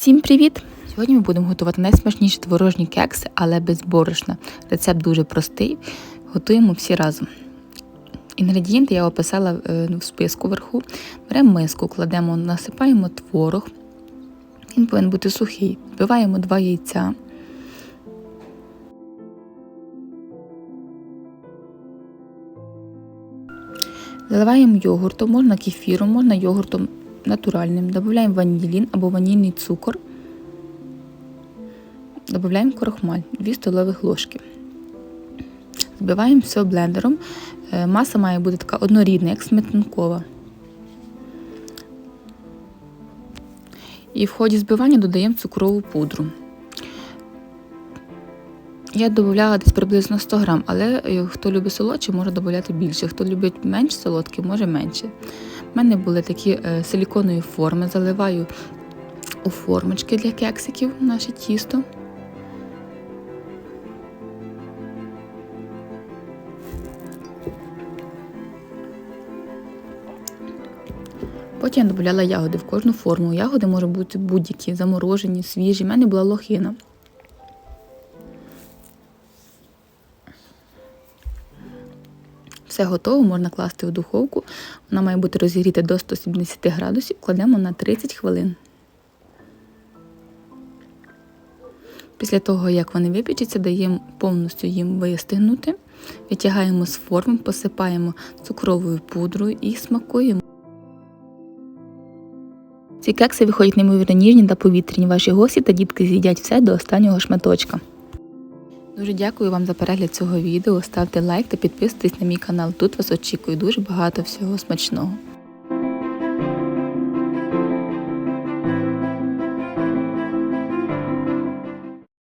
Всім привіт! Сьогодні ми будемо готувати найсмачніші творожні кекси, але без борошна. Рецепт дуже простий. Готуємо всі разом. Інгредієнти я описала е, в списку вверху. Беремо миску, кладемо, насипаємо творог. Він повинен бути сухий. Вбиваємо два яйця. Заливаємо йогуртом, можна кефіром, можна йогуртом натуральним. Додаємо ванілін або ванільний цукор. Додаємо крохмаль 2 столових ложки. Збиваємо все блендером. Е, Маса має бути така однорідна, як сметанкова. І в ході збивання додаємо цукрову пудру. Я додавала десь приблизно 100 грам, але е, хто любить солодше, може додати більше. Хто любить менш солодке, може менше. У мене були такі е, силіконові форми, заливаю у формочки для кексиків наше тісто. Потім я додавала ягоди в кожну форму. Ягоди можуть бути будь-які, заморожені, свіжі. У мене була лохина. Все готово, можна класти в духовку. Вона має бути розігріта до 170 градусів, кладемо на 30 хвилин. Після того, як вони випічаться, даємо повністю їм вистигнути, витягаємо з форми, посипаємо цукровою пудрою і смакуємо. Ці кекси виходять неймовірно ніжні та повітряні. Ваші гості та дітки з'їдять все до останнього шматочка. Дуже дякую вам за перегляд цього відео. Ставте лайк та підписуйтесь на мій канал. Тут вас очікує дуже багато всього смачного.